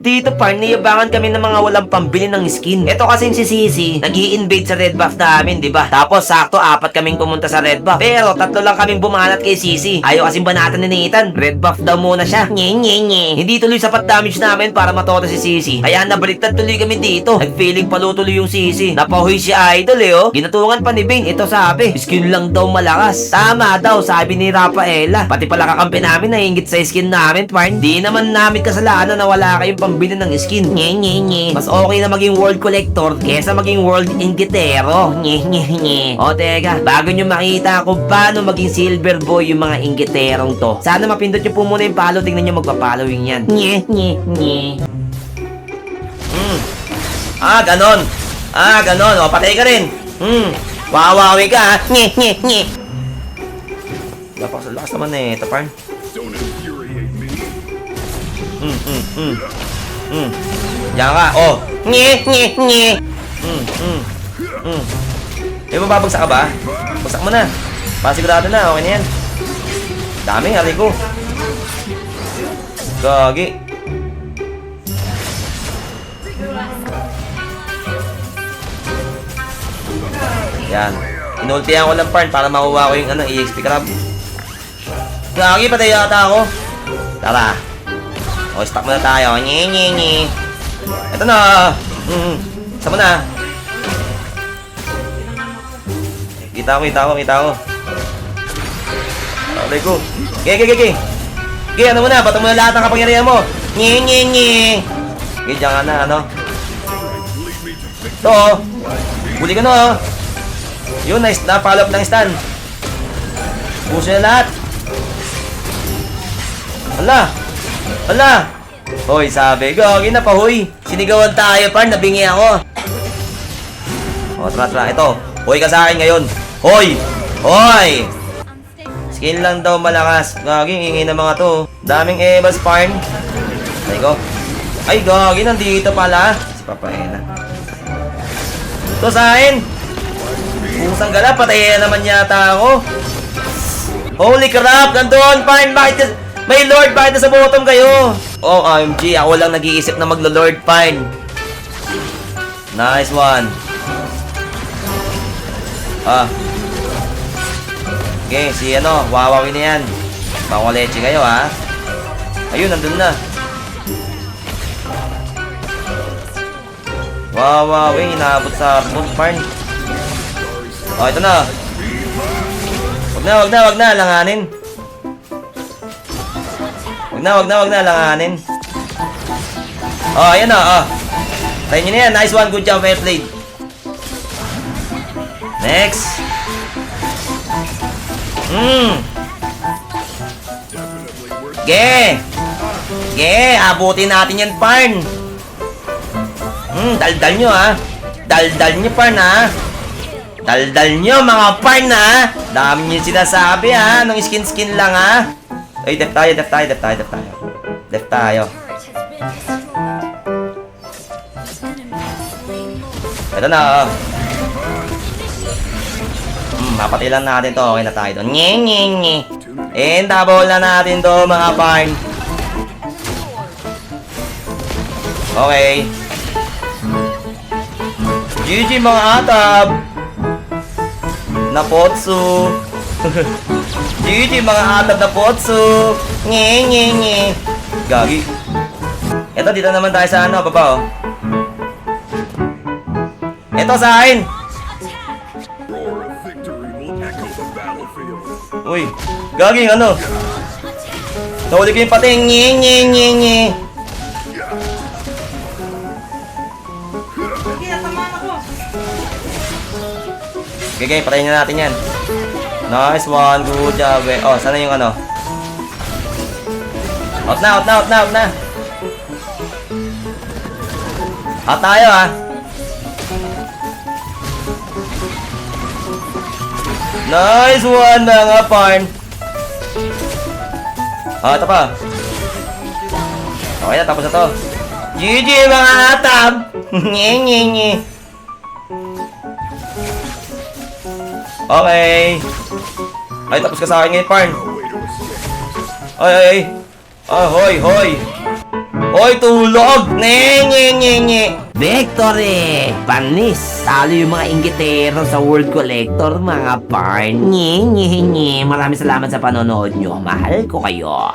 Dito par, niyabangan kami ng mga walang pambili ng skin. Ito kasing si Sisi, nag invade sa red buff namin, di ba? Tapos sakto, apat kaming pumunta sa red buff. Pero tatlo lang kaming bumanat kay Sisi. Ayaw kasing banatan ni Nathan. Red buff daw muna siya. Nye, nye, nye. Hindi tuloy sapat damage namin para matoto si Sisi. Kaya nabaliktad tuloy kami dito. Nag-feeling palo yung Sisi. Napahoy si Idol eh oh. Ginatungan pa ni Bing. Ito sabi, skin lang daw malakas. Tama daw, sabi ni Rafaela. Pati pala kakampi namin naiingit sa skin namin, Parn. Di naman namin kasalanan na wala kayong pambili ng skin. Nye, nye, nye. Mas okay na maging world collector kesa maging world inggitero. Nye, nye, nye. O teka, bago nyo makita kung paano maging silver boy yung mga inggiterong to, sana mapindot nyo po muna yung follow. Tingnan nyo magpa-following yan. Nye, nye, nye. Hmm. Ah, ganon. Ah, ganon. O, patay ka rin. Hmm. Wawawi ka, ha? Nye, nye, nye. Lakas, lakas naman eh, taparn. Don't infuriate me. Hmm, hmm, hmm. Hmm. Diyan ka, oh. Nye, nye, nye. Hmm, hmm. Hmm. Eh, mababagsak ka ba? Bagsak mo na. Pasigurado na, okay na yan. Dami, hari ko. Gagi. Yan. Inultihan ko lang parn para makuha ko yung ano, EXP crab. Gagi, patay yata ako. Tara. O, stop muna tayo. Nye, nye, nye. Ito na. Mm. Sama na. Kita ko, kita ko, kita ko. Aray ko. Ge, ge, ge. Ge, ano mo na? Bato mo na lahat ng kapangyarihan mo. Nye, nye, nye. Ge, diyan ka na, ano? Ito, oh. Huli ka na, oh. Yun, nice na. Follow up ng stun. Puso na lahat. Hala. Hala. Hoy, sabi. Gagi na pa, hoy. Sinigawan tayo, par. Nabingi ako. O, tara, tara. Ito. Hoy ka sa akin ngayon. Hoy. Hoy. Skin lang daw malakas. Gagi, ingin ng mga to. Daming Evas, parn. Ay, ko. Ay, gagi. Nandito pala. Si Papaena. Ito sa akin. Pusang gala, patayin naman yata ako. Holy crap, nandun, fine, bakit may lord, bakit nasa bottom kayo? Oh, OMG, ako lang nag-iisip na maglo-lord, fine. Nice one. Ah. Okay, si ano, wawawin na yan. Makuleche kayo, ha? Ayun, nandun na. Wawawin, inaabot sa harbor, fine. Oh, ito na. Wag na, wag na, wag na, langanin. Wag na, wag na, wag na, langanin. Oh, ayan na, oh. Try nyo na yan. Nice one, good job, well played. Next. Worth Ge! Ge! Abutin natin yan, Parn! Hmm, daldal nyo, ha? Daldal nyo, Parn, ha? Daldal nyo, mga Parn, ha? Dami nyo sinasabi, ha? Nung skin-skin lang, ha? Ay, def tayo, def tayo, def tayo, def tayo. Def tayo. Ito na, oh. Hmm, mapatay lang natin to. Okay na tayo doon. Nye, nye, nye. And double na natin to, mga parn. Okay. GG mga atab. Napotsu. GG mga atab na potsu. Nye, nye, nye. Gagi. Ito, dito naman tayo sa ano, baba oh. Ito sa akin. Uy, gagi ano? Nahuli ko yung pating. Nye, nye, nye, nye. Okay, patayin na natin yan. Nice one, good job. eh. Oh, sana yung ano? Out na, out na, out na, out na. Out tayo ah. Nice one, mga parn. Ah, ito pa. Okay na, tapos na to. GG mga atab! nye, nye, nye. Okay. Ay, tapos ka sa akin ngayon, Parn. Ay, ay, ay. Ah, hoy, hoy. Oy, tulog! Nye, nye, nye, nye. Victory! Panis! Talo yung mga inggitero sa World Collector, mga parn. Nye, nye, nye. Maraming salamat sa panonood nyo. Mahal ko kayo.